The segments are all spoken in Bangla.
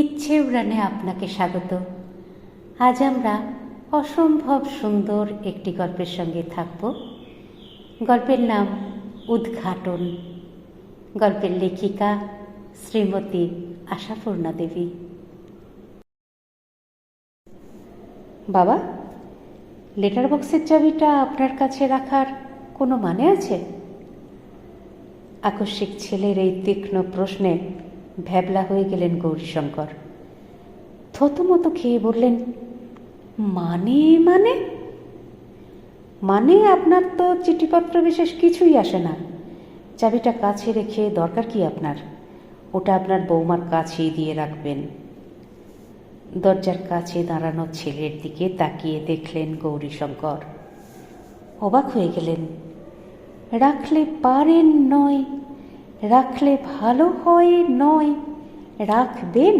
ইচ্ছে উড়ানে আপনাকে স্বাগত। আজ আমরা অসম্ভব সুন্দর একটি গল্পের সঙ্গে থাকব। গল্পের নাম উদ্ঘাটন। গল্পের লেখিকা শ্রীমতী আশাপূর্ণা দেবী। বাবা, লেটার বক্সের চাবিটা আপনার কাছে রাখার কোনো মানে আছে? আকস্মিক ছেলের এই তীক্ষ্ণ প্রশ্নে ভ্যাবলা হয়ে গেলেন গৌরীশঙ্কর। থতমতো খেয়ে বললেন মানে মানে? মানে আপনার তো চিঠিপত্র বিশেষ কিছুই আসে না। চাবিটা কাছে রেখে দরকার কি আপনার? ওটা আপনার বৌমার কাছেই দিয়ে রাখবেন। দরজার কাছে দাঁড়ানো ছেলের দিকে তাকিয়ে দেখলেন গৌরীশঙ্কর। অবাক হয়ে গেলেন। রাখলে পারেন নয় রাখলে ভালো হয় নয়, রাখবেন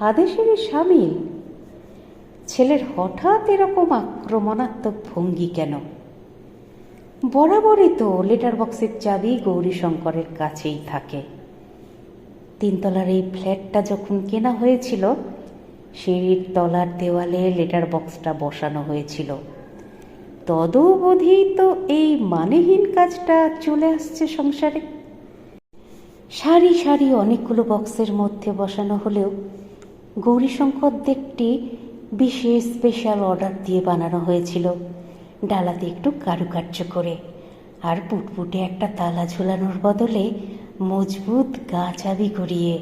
আদেশেরই সামিল। ছেলের হঠাৎ এরকম আক্রমণাত্মক ভঙ্গি কেন? বরাবরই তো লেটার বক্সের চাবি গৌরীশঙ্করের কাছেই থাকে। তিনতলার এই ফ্ল্যাটটা যখন কেনা হয়েছিল, সিঁড়ির তলার দেওয়ালে লেটার বক্সটা বসানো হয়েছিল। তদবধি তো এই মানেহীন কাজটা চলে আসছে সংসারে। সারি সারি অনেকগুলো বক্সের মধ্যে বসানো হলেও গৌরীশঙ্করদেরটি বিশেষ স্পেশাল অর্ডার দিয়ে বানানো হয়েছিল। ডালাতে একটু কারুকার্য করে আর পুটপুটে একটা তালা ঝুলানোর বদলে মজবুত গা চাবি করিয়ে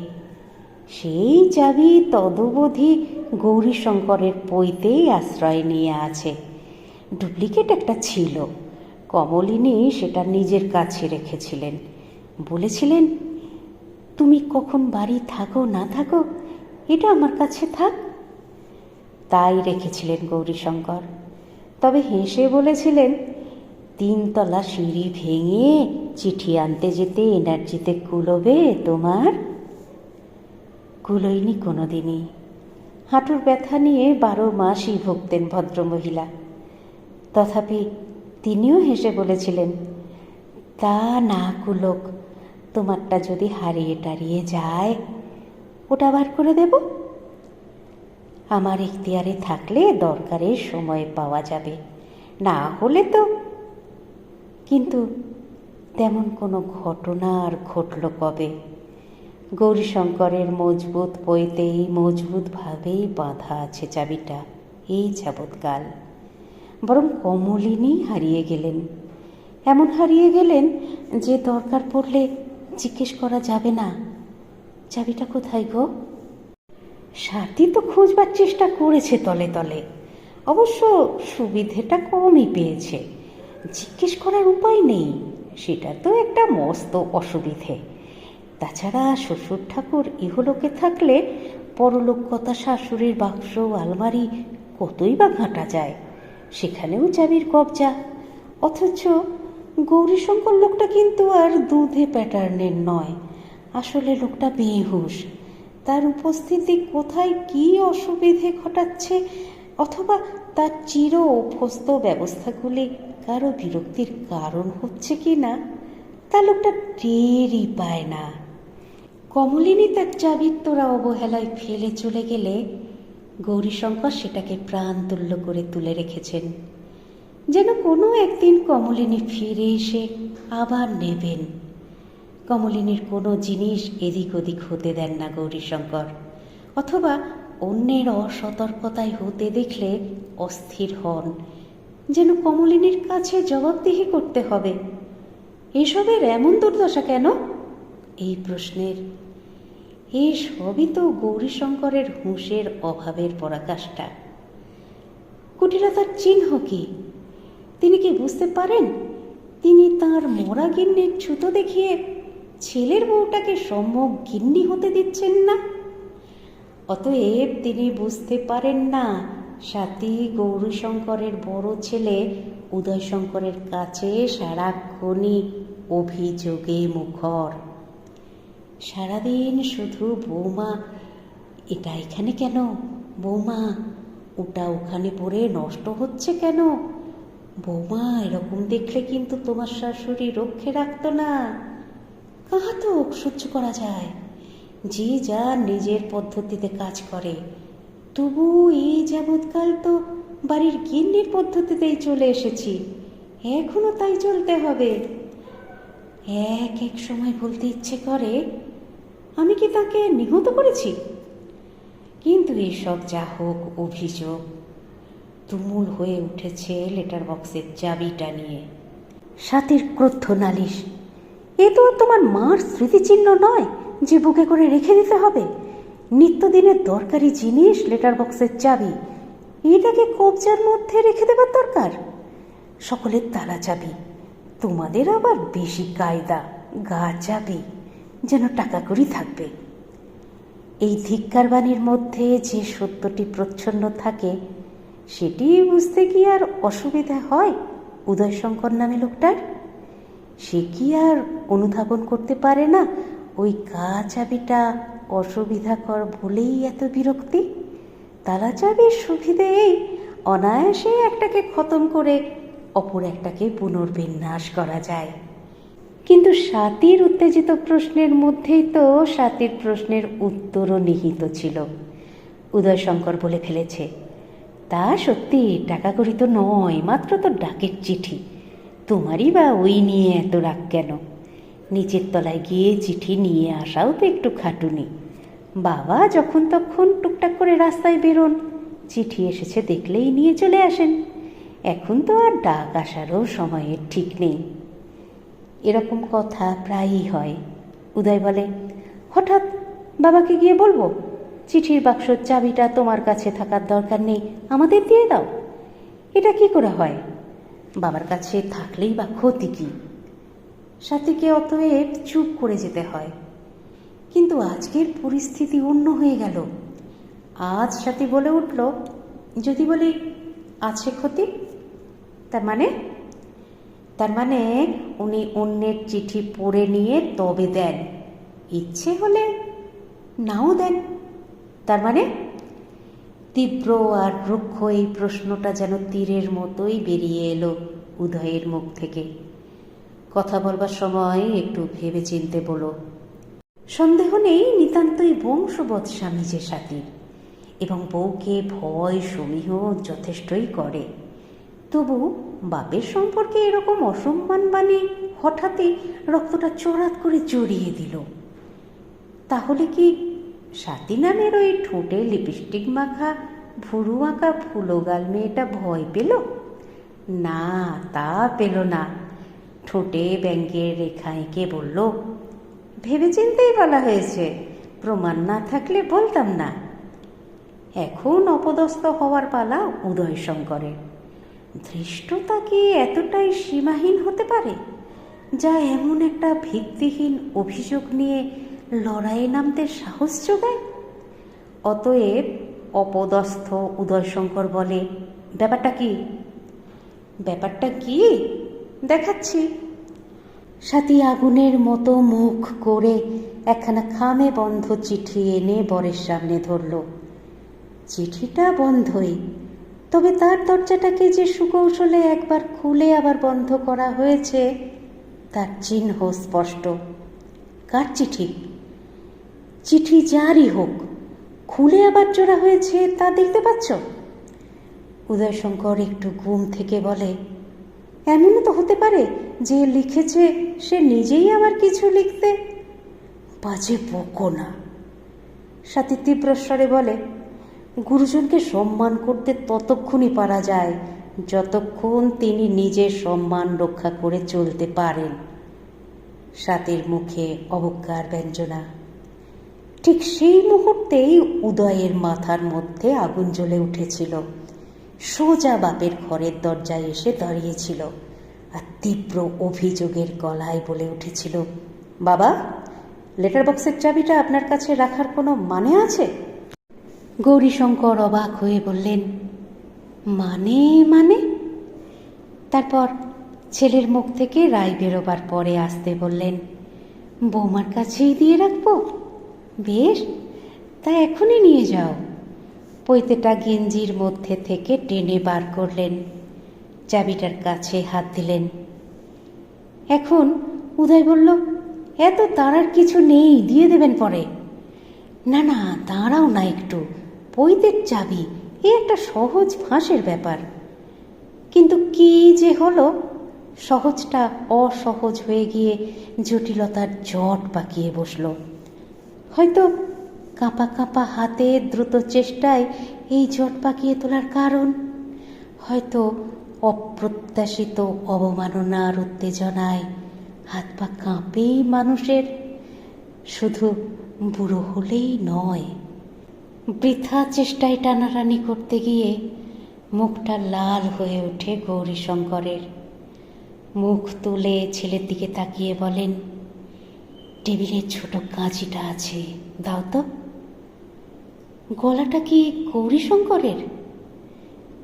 সেই চাবি তদবধি গৌরীশঙ্করের পৈতেই আশ্রয় নিয়ে আছে। ডুপ্লিকেট একটা ছিল। কমলিনী সেটা নিজের কাছে রেখেছিলেন। বলেছিলেন, তুমি কখন বাড়ি থাকো, না থাকো, এটা আমার কাছে থাক। তাই রেখেছিলেন গৌরীশঙ্কর। তবে হেসে বলেছিলেন, তিনতলা সিঁড়ি ভেঙে চিঠি আনতে যেতে এনার্জিতে কুলোবে তোমার? কুলোয়নি কোনোদিনই। হাঁটুর ব্যথা নিয়ে বারো মাসই ভুগতেন ভদ্রমহিলা। তথাপি তিনিও হেসে বলেছিলেন, তা না কুলোক, তোমারটা যদি হারিয়ে টারিয়ে যায়, ওটা বার করে দেব? আমার ইখতিয়ারে থাকলে দরকারের সময় পাওয়া যাবে, না হলে তো কিন্তু তেমন কোনো ঘটনা আর ঘটল কবে? গৌরীশঙ্করের মজবুত বইতেই মজবুতভাবেই বাঁধা আছে চাবিটা, এই যাবৎকাল। বরং কমলিনী হারিয়ে গেলেন। এমন হারিয়ে গেলেন যে দরকার পড়লে জিজ্ঞেস করা যাবে না। চাবিটা কোথায় গো? সাথী তো খুঁজবার চেষ্টা করেছে তলে তলে। অবশ্য সুবিধেটা কমই পেয়েছে। জিজ্ঞেস করার উপায় নেই, সেটা তো একটা মস্ত অসুবিধে। তাছাড়া শ্বশুর ঠাকুর ইহলোকে থাকলে পরলোক কথা শাশুড়ির বাক্স, আলমারি কতই বা ঘাঁটা যায়। সেখানেও চাবির কবজা। অথচ গৌরীশঙ্কর লোকটা কিন্তু আর দুধে প্যাটার্নের নয়। আসলে লোকটা বেহুশ। তার উপস্থিতি কোথায় কি অসুবিধে ঘটাচ্ছে অথবা তার চির অভ্যস্ত ব্যবস্থাগুলি কারও বিরক্তির কারণ হচ্ছে কি না, তা লোকটা টেরই পায় না। কমলিনী তার চাবির তোরা অবহেলায় ফেলে চলে গেলে গৌরীশঙ্কর সেটাকে প্রাণ তুল্য করে তুলে রেখেছেন। যেন কোনো একদিন কমলিনী ফিরে এসে আবার নেবেন। কমলিনীর কোনো জিনিস এদিক ওদিক হতে দেন না গৌরীশঙ্কর। অথবা অন্যের অসতর্কতায় হতে দেখলে অস্থির হন। যেন কমলিনীর কাছে জবাবদিহি করতে হবে। এসবের এমন দুর্দশা কেন? এই প্রশ্নের এই সবই তো গৌরীশঙ্করের হুঁশের অভাবের পরাকাষ্ঠা। কুটিলতার চিহ্ন কি? তিনি কি বুঝতে পারেন? তিনি তার মরা গিন্নির ছুতো দেখিয়ে ছেলের বউটাকে সম্যক গিন্নি হতে দিচ্ছেন না? অতএব তিনি বুঝতে পারেন না সাথী গৌরীশঙ্করের বড় ছেলে উদয়শঙ্করের কাছে সারাক্ষণই অভিযোগে মুখর। সারাদিন শুধু বৌমা, এটা এখানে কেন? বৌমা, ওটা ওখানে পড়ে নষ্ট হচ্ছে কেন? বৌমা, এরকম দেখলে কিন্তু তোমার শাশুড়ি রক্ষে রাখতো না। কাহা তো সহ্য করা যায়? যে যা নিজের পদ্ধতিতে কাজ করে তবু এই যাবৎকাল তো বাড়ির গিন্নির পদ্ধতিতেই চলে এসেছি। এখনও তাই চলতে হবে। এক এক সময় বলতে ইচ্ছে করে আমি কি তাকে নিহত করেছি? কিন্তু এসব যা হোক, অভিযোগ তুমুল হয়ে উঠেছে লেটার বক্সের চাবিটা নিয়ে। সাথীর ক্রোধ নালিশ, এ তো তোমার মার স্মৃতিচিহ্ন নয় যে বুকে করে রেখে দিতে হবে। নিত্যদিনের দরকারি জিনিস লেটার বক্সের চাবি, এটাকে কবজার মধ্যে রেখে দেবার দরকার। সকলের তালা চাবি, তোমাদের আবার বেশি কায়দা, গা চাবি। যেন টাকা করি থাকবে। এই ধিক্কার বাণীর মধ্যে যে সত্যটি প্রচ্ছন্ন থাকে, সেটি বুঝতে কি আর অসুবিধা হয় উদয়শঙ্কর নামে লোকটার? সে কি আর অনুধাবন করতে পারে না ওই গা চাবিটা অসুবিধাকর বলেই এত বিরক্তি? তালা চাবির সুবিধে এই অনায়াসে একটাকে খতম করে অপর একটাকে পুনর্বিন্যাস করা যায়। কিন্তু সাতির উত্তেজিত প্রশ্নের মধ্যেই তো সাতির প্রশ্নের উত্তরও নিহিত ছিল। উদয়শঙ্কর বলে ফেলেছে, তা সত্যি টাকা করি তো নয়, মাত্র তো ডাকের চিঠি। তোমারই বা ওই নিয়ে এত রাগ কেন? নিচের তলায় গিয়ে চিঠি নিয়ে আসাও তো একটু খাটুনি। বাবা যখন তখন টুকটাক করে রাস্তায় বেরোন, চিঠি এসেছে দেখলেই নিয়ে চলে আসেন। এখন তো আর ডাক আসারও সময়ের ঠিক নেই। এরকম কথা প্রায়ই হয়। উদয় বলে, হঠাৎ বাবাকে গিয়ে বলব? চিঠির বাক্সর চাবিটা তোমার কাছে থাকার দরকার নেই, আমাদের দিয়ে দাও। এটা কি করে হয়? বাবার কাছে থাকলেই বা ক্ষতি কি? সাথীকে অতএব চুপ করে যেতে হয়। কিন্তু আজকের পরিস্থিতি অন্য হয়ে গেল। আজ সাথী বলে উঠল, যদি বলি, আছে ক্ষতি, তার মানে তার মানে উনি অন্যের চিঠি পড়ে নিয়ে তবে দেন। ইচ্ছে হলে নাও দেন। তার মানে তীব্র আর রুক্ষ এই প্রশ্নটা যেন তীরের মতোই বেরিয়ে এলো উদয়ের মুখ থেকে। কথা বলবার সময় একটু ভেবে চিনতে বলো সন্দেহ নেই নিতান্তই বংশবৎ স্বামী যে সাথী, এবং বউকে ভয়, সমীহ যথেষ্টই করে। তবু বাপের সম্পর্কে এরকম অসম্মান বাণী হঠাৎই রক্তটা চড়াত করে জড়িয়ে দিল। তাহলে কি সাথী নামের ওই ঠোঁটে লিপস্টিক মাখা ভুরু আঁকা ফুলোগাল মেয়েটা ভয় পেল? না, তা পেল না। ঠোঁটে ব্যাঙ্গের রেখা এঁকে বলল ভেবে চিন্তেই বলা হয়েছে, প্রমাণ না থাকলে বলতাম না। এখন অপদস্থ হওয়ার পালা উদয় শঙ্করের ধৃষ্টতা কি এতটাই সীমাহীন হতে পারে, যা এমন একটা ভিত্তিহীন অভিযোগ নিয়ে লড়াইয়ে নামতে সাহস যোগায়? অতএব অপদস্থ উদয়শঙ্কর বলে, ব্যাপারটা কি? ব্যাপারটা কি? দেখাচ্ছি। সাথী আগুনের মতো মুখ করে একখানা খামে বন্ধ চিঠি এনে বরের সামনে ধরল। চিঠিটা বন্ধই তবে তার দরজাটাকে যে সুকৌশলে একবার খুলে আবার বন্ধ করা হয়েছে, তার চিহ্ন স্পষ্ট। কার চিঠি? চিঠি যারই হোক, খুলে আবার জোড়া হয়েছে তা দেখতে পাচ্ছ? উদয়শঙ্কর একটু ঘুম থেকে বলে, এমনও তো হতে পারে যে লিখেছে সে নিজেই আবার কিছু লিখতে? বাজে বকো না। সাথী তীব্রস্বরে বলে গুরুজনকে সম্মান করতে ততক্ষণই পারা যায়, যতক্ষণ তিনি নিজের সম্মান রক্ষা করে চলতে পারেন। সাতের মুখে অবজ্ঞার ব্যঞ্জনা। ঠিক সেই মুহূর্তেই উদয়ের মাথার মধ্যে আগুন জ্বলে উঠেছিল। সোজা বাপের ঘরের দরজায় এসে দাঁড়িয়েছিল আর তীব্র অভিযোগের গলায় বলে উঠেছিল, বাবা, লেটার বক্সের চাবিটা আপনার কাছে রাখার কোনো মানে আছে? গৌরীশঙ্কর অবাক হয়ে বললেন মানে মানে? তারপর ছেলের মুখ থেকে রায় বেরোবার পরে আসতে বললেন, বৌমার কাছেই দিয়ে রাখব? বেশ, তা এখনই নিয়ে যাও। পৈতেটা গেঞ্জির মধ্যে থেকে টেনে বার করলেন। চাবিটার কাছে হাত দিলেন। এখন উদয় বলল, এত তাড়ার কিছু নেই, দিয়ে দেবেন পরে। না না, দাঁড়াও না একটু। বইদের চাবি, এ একটা সহজ ফাঁসের ব্যাপার। কিন্তু কি যে হলো? সহজটা অসহজ হয়ে গিয়ে জটিলতার জট পাকিয়ে বসল। হয়তো কাঁপা কাঁপা হাতে দ্রুত চেষ্টায় এই জট পাকিয়ে তোলার কারণ? হয়তো অপ্রত্যাশিত অবমাননার উত্তেজনায় হাত পা কাঁপেই মানুষের, শুধু বুড়ো হলেই নয়। বৃথা চেষ্টায় টানাটানি করতে গিয়ে মুখটা লাল হয়ে ওঠে গৌরীশঙ্করের। মুখ তুলে ছেলের দিকে তাকিয়ে বলেন, টেবিলের ছোট কাঁচিটা আছে, দাও তো। গলাটা কি গৌরীশঙ্করের?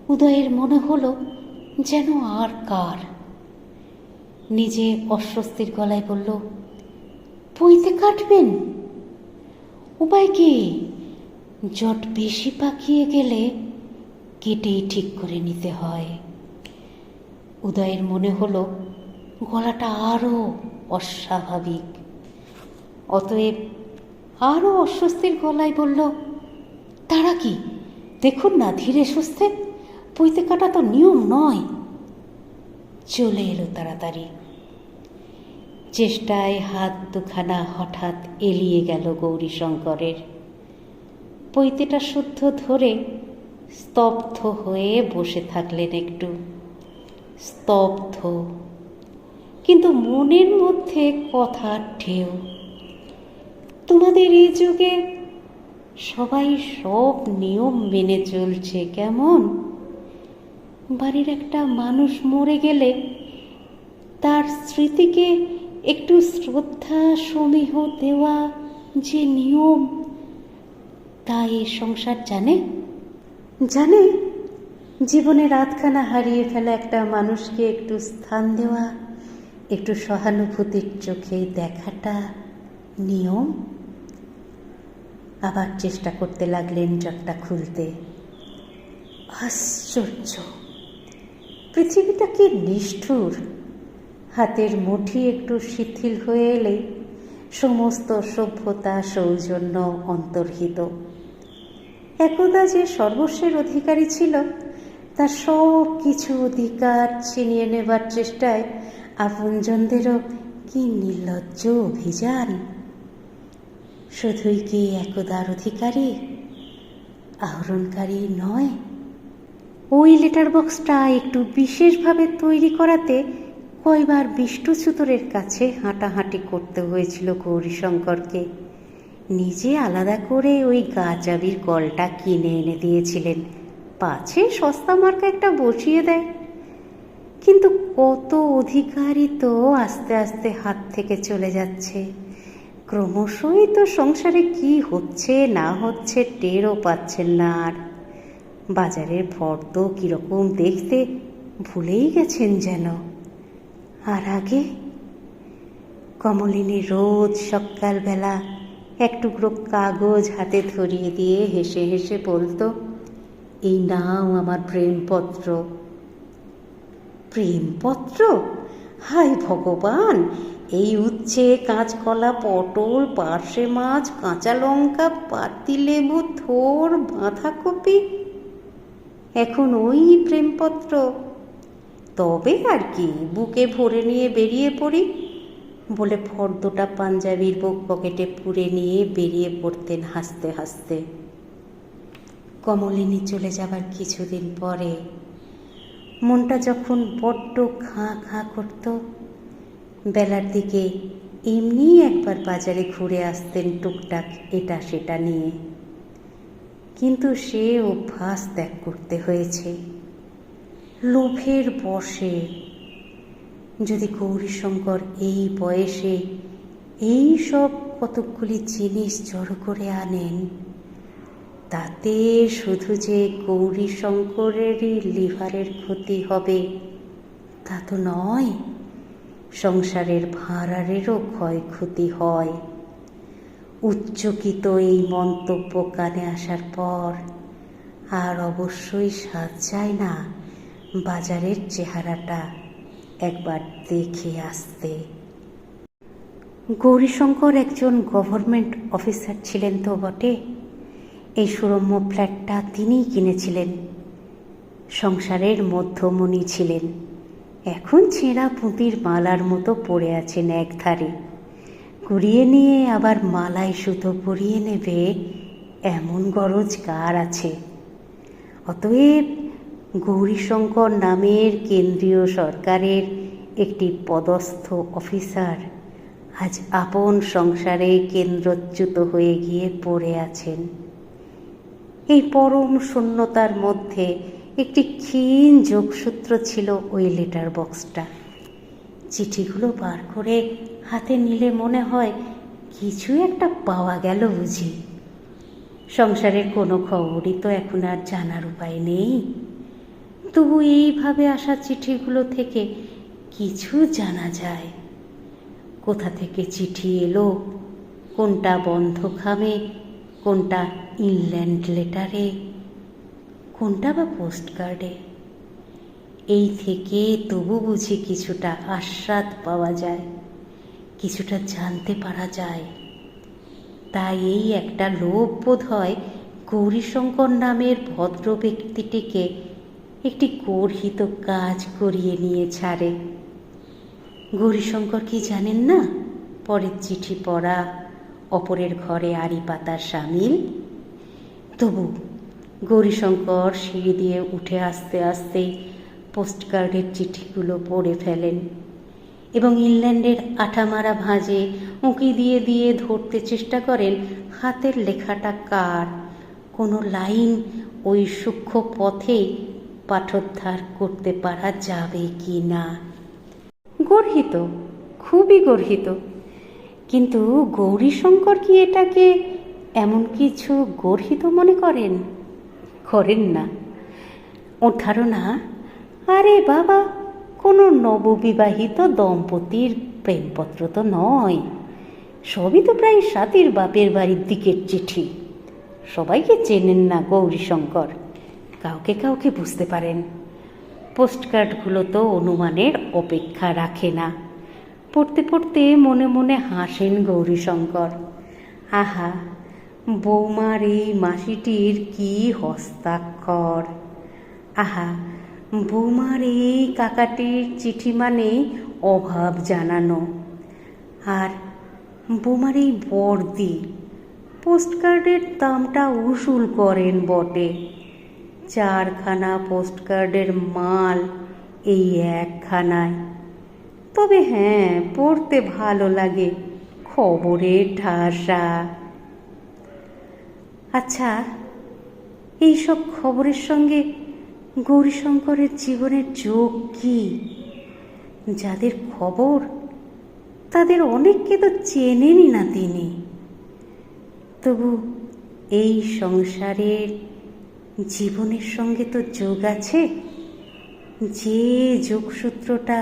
উদয়ের মনে হলো যেন আর কার। নিজে অস্বস্তির গলায় বলল পইতে কাটবেন। উপায় কি? জট বেশি পাকিয়ে গেলে কেটেই ঠিক করে নিতে হয়। উদয়ের মনে হলো গলাটা আরও অস্বাভাবিক। অতএব আরও অস্বস্তির গলায় বলল, তারা কি? দেখুন না, ধীরে সুস্থে। পইতে কাটা তো নিয়ম নয়। চলে এলো তাড়াতাড়ি। চেষ্টায় হাত দুখানা হঠাৎ এলিয়ে গেল গৌরীশঙ্করের। পৈতেটা শুদ্ধ ধরে স্তব্ধ হয়ে বসে থাকলেন একটু। স্তব্ধ। কিন্তু মনের মধ্যে কথার ঢেউ। তোমাদের এই যুগে সবাই সব নিয়ম মেনে চলছে, কেমন? বাড়ির একটা মানুষ মরে গেলে তার স্মৃতিকে একটু শ্রদ্ধা সমীহ দেওয়া যে নিয়ম তা এই সংসার জানে? জানে। জীবনে রাতখানা হারিয়ে ফেলা একটা মানুষকে একটু স্থান দেওয়া, একটু সহানুভূতির চোখে দেখাটা নিয়ম। আবার চেষ্টা করতে লাগলেন জটটা খুলতে। আশ্চর্য! পৃথিবীটা কি নিষ্ঠুর! হাতের মুঠি একটু শিথিল হয়ে এলে সমস্ত সভ্যতা, সৌজন্য অন্তর্হিত। একদা যে সর্বস্বের অধিকারী ছিল, তার সব কিছু অধিকার ছিনিয়ে নেবার চেষ্টায় আপনজনদেরও কি নির্লজ্জ অভিযান? শুধুই কি একদার অধিকারী? আহরণকারী নয়। ওই লেটার বক্সটা একটু বিশেষভাবে তৈরি করাতে কয়বার বিষ্ণুচ্যুতরের কাছে হাঁটাহাঁটি করতে হয়েছিল গৌরীশঙ্করকে। নিজে আলাদা করে ওই গা চাবির কলটা কিনে এনে দিয়েছিলেন। পাছে সস্তা মার্কা একটা বসিয়ে দেয়। কিন্তু কত অধিকারই তো আস্তে আস্তে হাত থেকে চলে যাচ্ছে। ক্রমশই তো সংসারে কি হচ্ছে, না হচ্ছে টেরও পাচ্ছেন না আর। বাজারের ফর্দ কীরকম দেখতে, ভুলেই গেছেন যেন। আর আগে? কমলিনী রোজ সকালবেলা এক টুকরো কাগজ হাতে ধরিয়ে দিয়ে হেসে হেসে বলতো, এই নাও আমার প্রেমপত্র। প্রেমপত্র? হায় ভগবান! এই উচ্ছে, কাঁচকলা, পটল, পার্শে মাছ, কাঁচা লঙ্কা পাতিলেবু থোর, বাঁধাকপি। এখন ওই প্রেমপত্র। তবে আর কি, বুকে ভরে নিয়ে বেরিয়ে পড়ি। বলে ফর্দটা পাঞ্জাবির বুক পকেটে পুরে নিয়ে বেরিয়ে পড়তেন হাসতে হাসতে। কমলিনী চলে যাবার কিছুদিন পরে মনটা যখন বড্ড খাঁ খাঁ করত, বেলার দিকে এমনি একবার বাজারে ঘুরে আসতেন টুকটাক এটা সেটা নিয়ে। কিন্তু সে অভ্যাস ত্যাগ করতে হয়েছে। লোভের বসে যদি গৌরীশঙ্কর এই বয়সে এই সব কতকগুলি জিনিস জড়ো করে আনেন, তাতে শুধু যে গৌরীশঙ্করেরই লিভারের ক্ষতি হবে তা তো নয়, সংসারের ভাঁড়ারেরও ক্ষয়ক্ষতি হয়। উচ্চকিত এই মন্তব্য কানে আসার পর আর অবশ্যই সাজ যায় না বাজারের চেহারাটা। একবার দেখে আসতে। গৌরীশঙ্কর একজন গভর্নমেন্ট অফিসার ছিলেন তো বটে। এই সুরম্য ফ্ল্যাটটা তিনিই কিনেছিলেন। সংসারের মধ্যমণি ছিলেন। এখন ছেঁড়া পুঁতির মালার মতো পড়ে আছেন একধারে। কুড়িয়ে নিয়ে আবার মালায় সুতো পরিয়ে নেবে, এমন গরজ কার আছে। অতএব গৌরীশঙ্কর নামের কেন্দ্রীয় সরকারের একটি পদস্থ অফিসার আজ আপন সংসারে কেন্দ্রচ্যুত হয়ে গিয়ে পড়ে আছেন। এই পরম শূন্যতার মধ্যে একটি ক্ষীণ যোগসূত্র ছিল ওই লেটার বক্সটা। চিঠিগুলো বার করে হাতে নিলে মনে হয় কিছু একটা পাওয়া গেল বুঝি। সংসারের কোনো খবরই তো এখন আর জানার উপায় নেই। তবু এইভাবে আসা চিঠিগুলো থেকে কিছু জানা যায়। কোথা থেকে চিঠি এলো? কোনটা বন্ধ খামে কোনটা ইনল্যান্ড লেটারে? কোনটা বা পোস্ট কার্ডে এই থেকে তবু বুঝি কিছুটা আস্বাদ পাওয়া যায়, কিছুটা জানতে পারা যায়। তাই এই একটা লোভ বোধ হয় গৌরীশঙ্কর নামের ভদ্র ব্যক্তিটিকে একটি গর্হিত কাজ করিয়ে নিয়ে ছাড়ে। গৌরীশঙ্কর কি জানেন না? পরের চিঠি পড়া, অপরের ঘরে আড়ি পাতার সামিল। তবু গৌরীশঙ্কর সিঁড়ি দিয়ে উঠে আসতে আসতেই পোস্টকার্ডের চিঠিগুলো পড়ে ফেলেন এবং ইংল্যান্ডের আঠামারা ভাঁজে উঁকি দিয়ে দিয়ে ধরতে চেষ্টা করেন, হাতের লেখাটা কার? কোনো লাইন ওই সূক্ষ্ম পথেই পাঠোদ্ধার করতে পারা যাবে কি না? গর্হিত, খুবই গর্হিত। কিন্তু গৌরীশঙ্কর কি এটাকে এমন কিছু গর্হিত মনে করেন? করেন না। ওর ধারণা, আরে বাবা, কোনো নববিবাহিত দম্পতির প্রেমপত্র তো নয়। সবই তো প্রায় সাতির বাপের বাড়ির দিকের চিঠি। সবাইকে চেনেন না গৌরীশঙ্কর। কাউকে কাউকে বুঝতে পারেন। পোস্টকার্ডগুলো তো অনুমানের অপেক্ষা রাখে না। পড়তে পড়তে মনে মনে হাসেন গৌরীশঙ্কর। আহা, বৌমার এই মাসিটির কি হস্তাক্ষর। আহা, বৌমার এই কাকাটির চিঠি মানে অভাব জানানো। আর বৌমার এই বর্দি পোস্টকার্ডের দামটা উসুল করেন বটে। চারখানা পোস্টকার্ডের মাল এই একখানায়। তবে হ্যাঁ পড়তে ভালো লাগে খবরের ঠাসা। আচ্ছা এইসব খবরের সঙ্গে গৌরীশঙ্করের জীবনের যোগ কি? যাদের খবর, তাদের অনেককে তো চেনেনই না তিনি। তবু এই সংসারের জীবনের সঙ্গে তো যোগ আছে। যে যোগসূত্রটা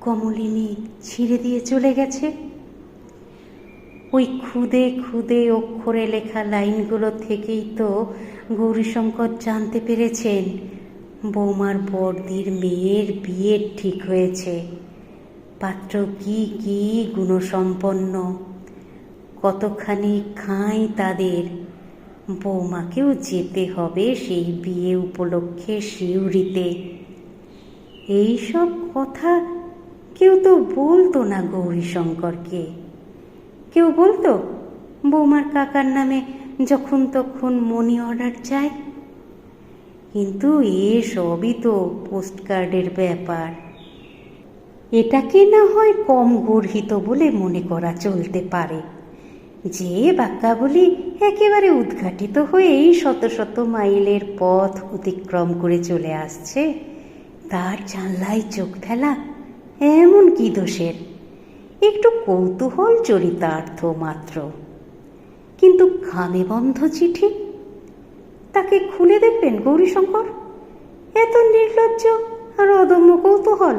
কমলিনী ছিঁড়ে দিয়ে চলে গেছে, ওই খুদে খুদে অক্ষরে লেখা লাইনগুলো থেকেই তো গৌরীশঙ্কর জানতে পেরেছেন, বৌমার বর্দির মেয়ের বিয়ের ঠিক হয়েছে। পাত্র কি কি গুণসম্পন্ন, কতখানি খাই তাদের বৌমাকেও যেতে হবে সেই বিয়ে উপলক্ষে শিউরিতে এইসব কথা কেউ তো বলতো না গৌরীশঙ্করকে কেউ বলতো, বৌমার কাকার নামে যখন তখন মনি অর্ডার চায় কিন্তু এ সবই তো পোস্টকার্ডের ব্যাপার। এটাকে না হয় কম গর্হিত বলে মনে করা চলতে পারে। যে বাক্যাবলী একেবারে উদ্ঘাটিত হয়েই শত শত মাইলের পথ অতিক্রম করে চলে আসছে। তার জানলায় চোখ ফেলা, এমন কি দোষের? একটু কৌতূহল চরিতার্থ মাত্র। কিন্তু খামে বন্ধ চিঠি? তাকে খুলে দেখবেন গৌরীশঙ্কর? এত নির্লজ্জ আর অদম্য কৌতূহল।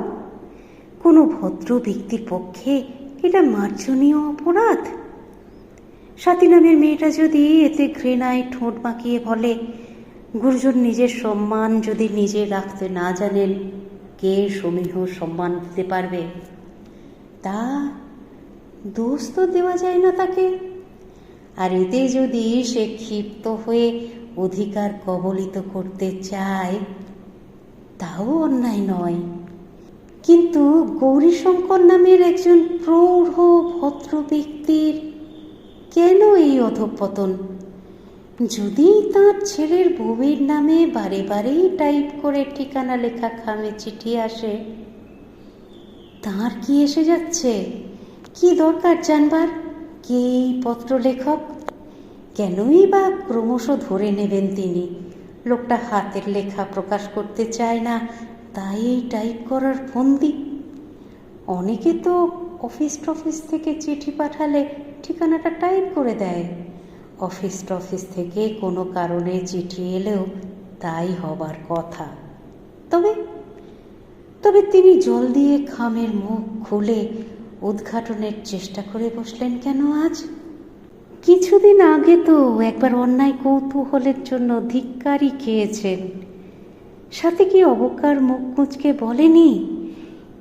কোনো ভদ্র ব্যক্তির পক্ষে এটা মার্জনীয় অপরাধ? স্বাতী নামের মেয়েটা যদি এতে ঘৃণায় ঠোঁট বাঁকিয়ে বলে, গুরুজন নিজের সম্মান যদি নিজে রাখতে না জানেন, কে সমীহ সম্মান দিতে পারবে? তা দোষ তো দেওয়া যায় না তাকে। আর এতে যদি সে ক্ষিপ্ত হয়ে অধিকার কবলিত করতে চায়, তাও অন্যায় নয়। কিন্তু গৌরীশঙ্কর নামের একজন প্রৌঢ় ভদ্র ব্যক্তির কেন এই অধঃপতন। যদি তার ছেলের বউয়ের নামে বারে বারেই টাইপ করে ঠিকানা লেখা খামে চিঠি আসে, তার কি এসে যাচ্ছে? কি দরকার জানবার? কে এই পত্র লেখক কেনই বা ক্রমশ ধরে নেবেন তিনি? লোকটা হাতের লেখা প্রকাশ করতে চায় না, তাই এই টাইপ করার ফন্দি। অনেকে তো অফিস টফিস থেকে চিঠি পাঠালে ঠিকানাটা টাইপ করে দেয়। অফিস টফিস থেকে কোনো কারণে চিঠি এলেও তাই হবার কথা। তবে তবে তিনি জল দিয়ে খামের মুখ খুলে উদ্ঘাটনের চেষ্টা করে বসলেন কেন আজ? কিছুদিন আগে তো একবার অন্যায় কৌতূহলের জন্য ধিক্কারই খেয়েছেন। সাথে কি অবকার মুখ কুঁচকে বলেনি?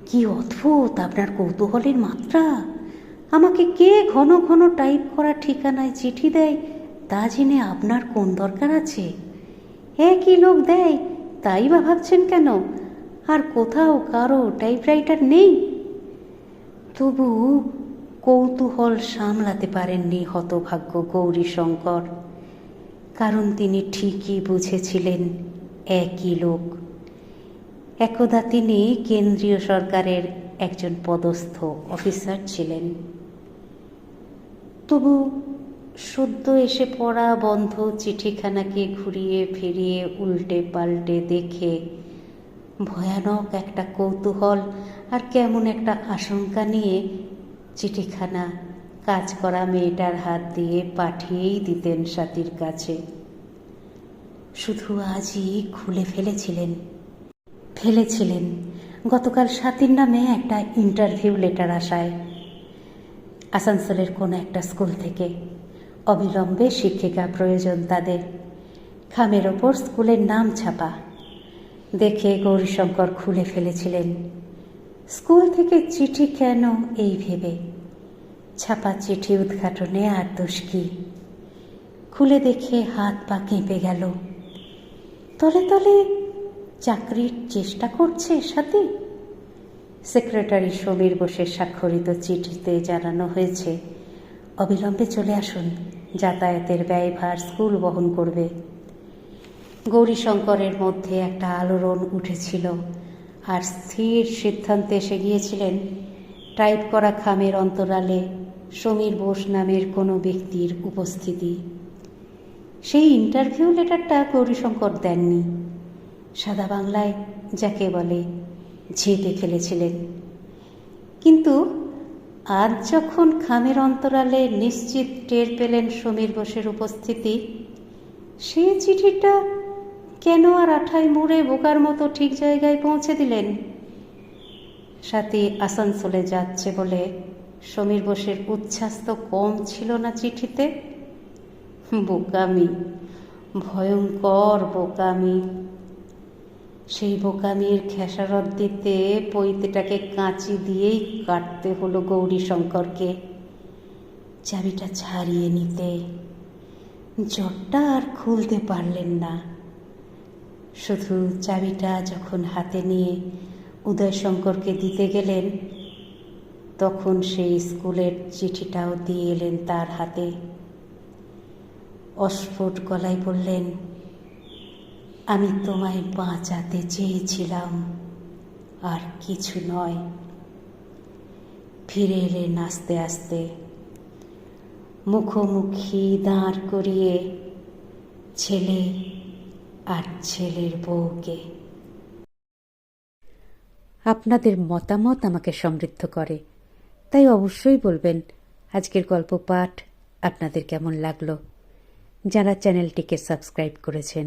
কি অদ্ভুত আপনার কৌতূহলের মাত্রা! আমাকে কে ঘন ঘন টাইপ করা ঠিকানায় চিঠি দেয়, তা জেনে আপনার কোন দরকার আছে? একই লোক দেয়, তাই বা ভাবছেন কেন? আর কোথাও কারও টাইপরাইটার নেই? তবু কৌতূহল সামলাতে পারেননি হতভাগ্য গৌরীশঙ্কর। কারণ তিনি ঠিকই বুঝেছিলেন, একই লোক। একদা তিনি কেন্দ্রীয় সরকারের একজন পদস্থ অফিসার ছিলেন। তবু সদ্য এসে পড়া বন্ধ চিঠিখানাকে ঘুরিয়ে ফিরিয়ে উল্টে পাল্টে দেখে ভয়ানক একটা কৌতূহল আর কেমন একটা আশঙ্কা নিয়ে চিঠিখানা কাজ করা মেয়েটার হাত দিয়ে পাঠিয়েই দিতেন সাথীর কাছে। শুধু আজই খুলে ফেলেছিলেন। ফেলেছিলেন। গতকাল সাথীর নামে একটা ইন্টারভিউ লেটার আসায়। আসানসোলের কোনো একটা স্কুল থেকে। অবিলম্বে শিক্ষিকা প্রয়োজন তাদের। খামের ওপর স্কুলের নাম ছাপা। দেখে গৌরীশঙ্কর খুলে ফেলেছিলেন। স্কুল থেকে চিঠি কেন এই ভেবে? ছাপা চিঠি উদ্ঘাটনে আর দোষ কি? খুলে দেখে হাত পা কেঁপে গেল। তলে তলে, চাকরির চেষ্টা করছে সাথে? সেক্রেটারি সমীর বোসের স্বাক্ষরিত চিঠিতে জানানো হয়েছে, অবিলম্বে চলে আসুন, যাতায়াতের ব্যয়ভার স্কুল বহন করবে। গৌরীশঙ্করের মধ্যে একটা আলোড়ন উঠেছিল, আর স্থির সিদ্ধান্তে এসে গিয়েছিলেন, টাইপ করা খামের অন্তরালে সমীর বোস নামের কোনো ব্যক্তির উপস্থিতি। সেই ইন্টারভিউ লেটারটা গৌরীশঙ্কর দেননি। সাদা বাংলায় যাকে বলে ঝেঁটে ফেলেছিলেন কিন্তু আজ যখন খামের অন্তরালে নিশ্চিত টের পেলেন সমীর বোসের উপস্থিতি সে চিঠিটা কেন আর আঠায় মুড়ে বোকার মতো ঠিক জায়গায় পৌঁছে দিলেন? সাথী আসানসোলে যাচ্ছে বলে সমীর বোসের উচ্ছ্বাস তো কম ছিল না চিঠিতে। বোকামি, ভয়ঙ্কর বোকামি। সেই বোকামির খেসারত দিতে পৈতেটাকে কাঁচি দিয়েই কাটতে হলো গৌরী শঙ্করকে চাবিটা ছাড়িয়ে নিতে। জটটা আর খুলতে পারলেন না। শুধু চাবিটা যখন হাতে নিয়ে উদয়শঙ্করকে দিতে গেলেন, তখন সেই স্কুলের চিঠিটাও দিয়ে এলেন তার হাতে। অস্ফুট গলায় বললেন আমি তোমায় বাঁচাতে চেয়েছিলাম, আর কিছু নয়। ফিরে এলেন আস্তে আস্তে, মুখোমুখি দাঁড় করিয়ে ছেলে আর ছেলের বউকে। আপনাদের মতামত আমাকে সমৃদ্ধ করে, তাই অবশ্যই বলবেন, আজকের গল্প পাঠ আপনাদের কেমন লাগল? যারা চ্যানেলটিকে সাবস্ক্রাইব করেছেন